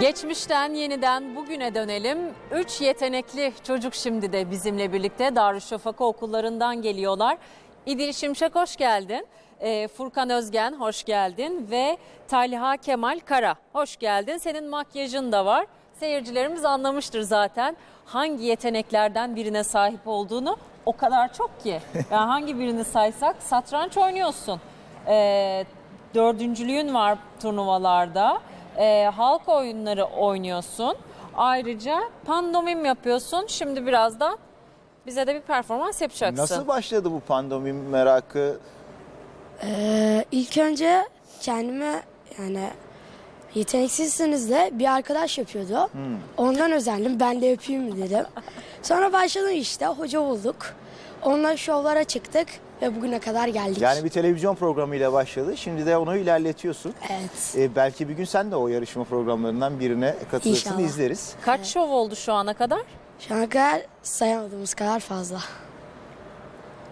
Geçmişten yeniden bugüne dönelim. Üç yetenekli çocuk şimdi de bizimle birlikte Darüşşafaka okullarından geliyorlar. İdil Şimşek hoş geldin. Ee, Furkan Özgen hoş geldin ve Talha Kemal Kara hoş geldin. Senin makyajın da var. Seyircilerimiz anlamıştır zaten hangi yeteneklerden birine sahip olduğunu. O kadar çok ki. Yani hangi birini saysak satranç oynuyorsun. Ee, dördüncülüğün var turnuvalarda. Ee, halk oyunları oynuyorsun. Ayrıca pandomim yapıyorsun. Şimdi birazdan bize de bir performans yapacaksın. Nasıl başladı bu pandomim merakı? Ee, ilk önce kendime yani yeteneksizsiniz de bir arkadaş yapıyordu. Ondan özendim ben de yapayım dedim. Sonra başladım işte hoca bulduk. Onunla şovlara çıktık ve bugüne kadar geldik. Yani bir televizyon programıyla başladı. Şimdi de onu ilerletiyorsun. Evet. Ee, belki bir gün sen de o yarışma programlarından birine katılırsın, İnşallah. izleriz. Kaç şov oldu şu ana kadar? Şu ana kadar sayamadığımız kadar fazla.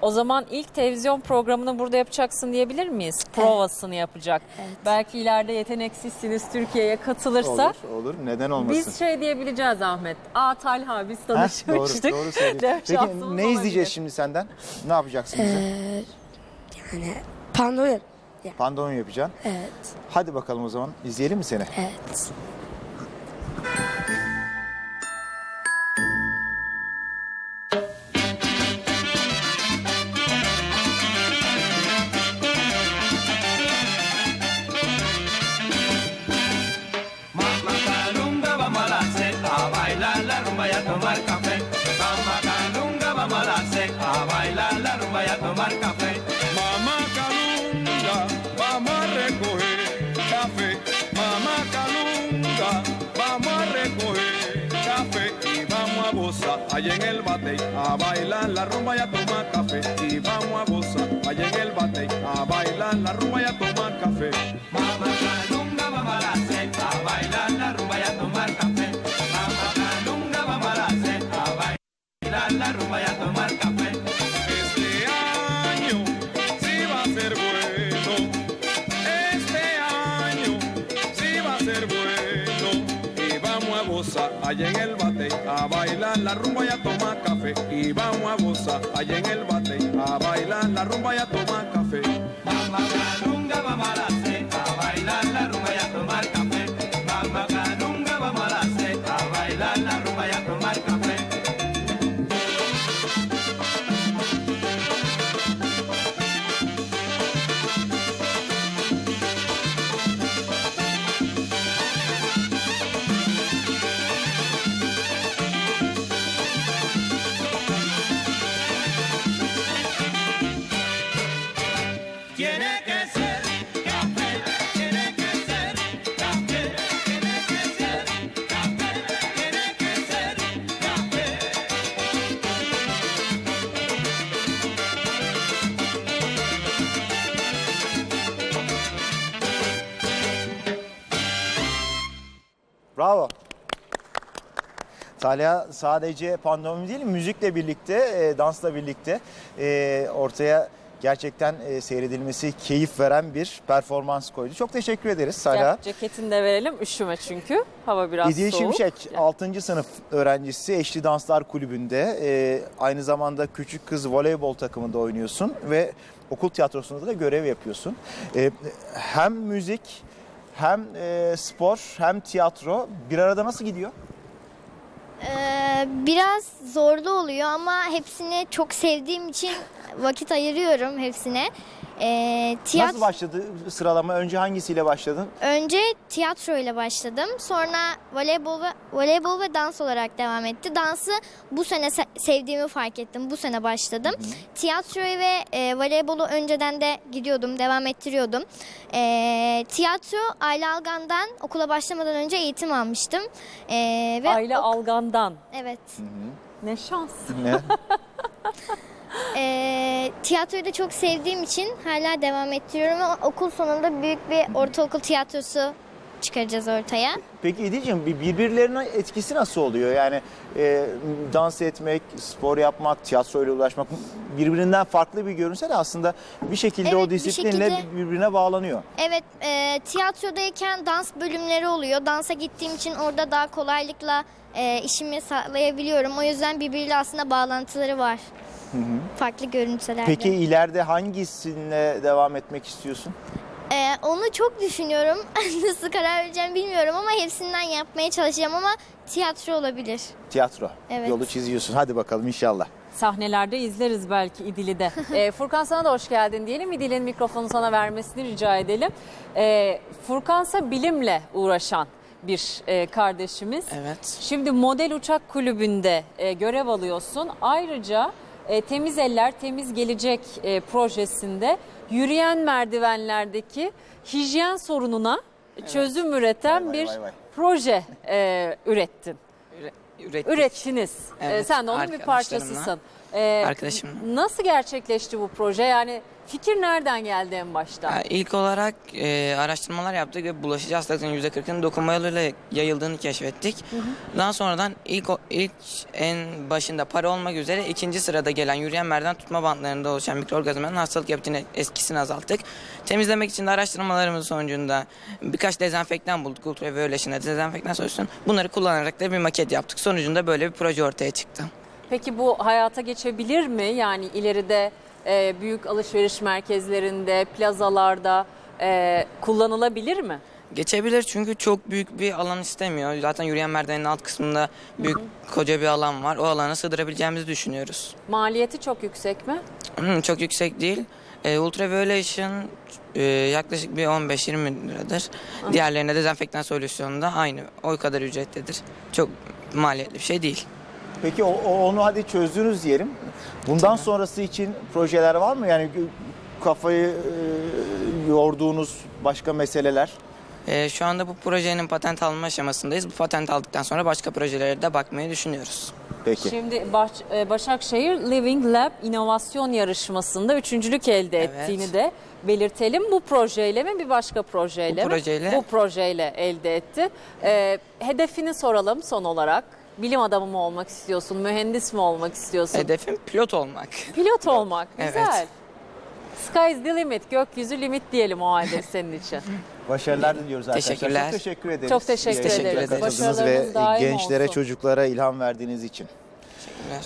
O zaman ilk televizyon programını burada yapacaksın diyebilir miyiz? Provasını yapacak. Evet. Belki ileride yeteneksizsiniz Türkiye'ye katılırsa. Olur, olur. Neden olmasın? Biz şey diyebileceğiz Ahmet. Aa Talha biz Heh, tanışmıştık. doğru, doğru söylüyorsun. Peki ne olabilir. izleyeceğiz şimdi senden? Ne yapacaksın bize? Ee, yani pandomim. Pandomim yapacaksın. Evet. Hadi bakalım o zaman. İzleyelim mi seni? Evet. Allá en el bate a bailar la rumba y a tomar café. Y vamos a gozar allá en el bate a bailar la rumba Y vamos a gozar. Allá en el bate a bailar la rumba y a tomar Bravo. Talha sadece pandomim değil, müzikle birlikte, e, dansla birlikte e, ortaya gerçekten e, seyredilmesi keyif veren bir performans koydu. Çok teşekkür ederiz Talha. Gel, Ceketini de verelim. Üşüme çünkü. Hava biraz İdil soğuk. Şimşek Gel. 6. sınıf öğrencisi Eşli Danslar Kulübü'nde e, aynı zamanda küçük kız voleybol takımında oynuyorsun ve okul tiyatrosunda da görev yapıyorsun. E, hem müzik hem e, spor hem tiyatro bir arada nasıl gidiyor? Ee, biraz zorlu oluyor ama hepsini çok sevdiğim için vakit ayırıyorum hepsine. Ee, tiyat- Nasıl başladı sıralama? Önce hangisiyle başladın? Önce tiyatro ile başladım. Sonra voleybol ve, voleybol ve dans olarak devam etti. Dansı bu sene se- sevdiğimi fark ettim. Bu sene başladım. Tiyatroyu ve e, voleybolu önceden de gidiyordum, devam ettiriyordum. E, tiyatro Ayla Algan'dan okula başlamadan önce eğitim almıştım. E, ve ok- Algan'dan. Evet. Ne şans. Ne? E, tiyatroyu da çok sevdiğim için hala devam ettiriyorum ama okul sonunda büyük bir ortaokul tiyatrosu çıkaracağız ortaya. Peki İdil'ciğim bir- birbirlerine etkisi nasıl oluyor? Yani e, dans etmek, spor yapmak, tiyatroyla ulaşmak birbirinden farklı bir görünse de aslında bir şekilde Evet, o bir disiplinle şekilde- birbirine bağlanıyor. Evet, e, tiyatrodayken dans bölümleri oluyor. Dansa gittiğim için orada daha kolaylıkla e, işimi sağlayabiliyorum. O yüzden birbiriyle aslında bağlantıları var. Farklı görüntülerde. Peki ileride hangisine devam etmek istiyorsun? E, onu çok düşünüyorum. Nasıl karar vereceğim bilmiyorum ama hepsinden yapmaya çalışacağım ama tiyatro olabilir. Tiyatro. Evet. Yolu çiziyorsun. Hadi bakalım inşallah. Sahnelerde izleriz belki İdil'i de. Ee, Furkan sana da hoş geldin diyelim. İdil'in mikrofonu sana vermesini rica edelim. Ee, Furkansa bilimle uğraşan bir e, kardeşimiz. Evet. Şimdi Model Uçak Kulübü'nde e, görev alıyorsun. Ayrıca e, Temiz Eller Temiz Gelecek e, projesinde yürüyen merdivenlerdeki hijyen sorununa çözüm üreten Vay vay bir vay vay. proje e, ürettin. Üre- ürettik. Ürettiniz. E, Evet, sen de onun bir parçasısın. E, Arkadaşımla. Nasıl gerçekleşti bu proje? Yani fikir nereden geldi en başta? Ya, İlk olarak e, araştırmalar yaptık ve bulaşıcı hastalıkların %40'ının dokunma yoluyla yayıldığını keşfettik. Daha sonradan ilk ilk en başında para olmak üzere ikinci sırada gelen yürüyen merdiven tutma bantlarında oluşan mikroorganizmanın hastalık yapıcının etkisini azalttık. Temizlemek için de araştırmalarımız sonucunda birkaç dezenfektan bulduk. Ultraviyole dezenfektan solüsyon. Bunları kullanarak da bir maket yaptık. Sonucunda böyle bir proje ortaya çıktı. Peki bu hayata geçebilir mi? Yani ileride e, büyük alışveriş merkezlerinde, plazalarda e, kullanılabilir mi? Geçebilir çünkü çok büyük bir alan istemiyor. Zaten yürüyen merdivenin alt kısmında büyük koca bir alan var. O alana sığdırabileceğimizi düşünüyoruz. Maliyeti çok yüksek mi? Hı, çok yüksek değil. E, ultraviyole ışın e, yaklaşık bir 15-20 liradır. Diğerlerine dezenfektan solüsyonu da aynı. O kadar ücretlidir. Çok maliyetli bir şey değil. Peki o, o- onu hadi çözdünüz diyelim. Bundan sonrası için projeler var mı? Yani kafayı e, yorduğunuz başka meseleler? E, şu anda bu projenin patent alma aşamasındayız. Bu patent aldıktan sonra başka projelere de bakmayı düşünüyoruz. Peki. Şimdi Baş- e, Başakşehir Living Lab inovasyon yarışmasında üçüncülük elde Evet. ettiğini de belirtelim. Bu projeyle mi bir başka projeyle Bu mi? projeyle. Bu projeyle elde etti. E, hedefini soralım son olarak. Bilim adamı mı olmak istiyorsun, mühendis mi olmak istiyorsun? Hedefim pilot olmak. Pilot olmak, Evet. güzel. Sky is the limit, gökyüzü limit diyelim o halde senin için. Başarılar diliyoruz arkadaşlar. Teşekkürler. Çok teşekkür ederiz. Çok teşekkür Yayınımıza ederiz. katıldınız Başarılarınız ve daim gençlere, olsun. çocuklara ilham verdiğiniz için. Teşekkürler.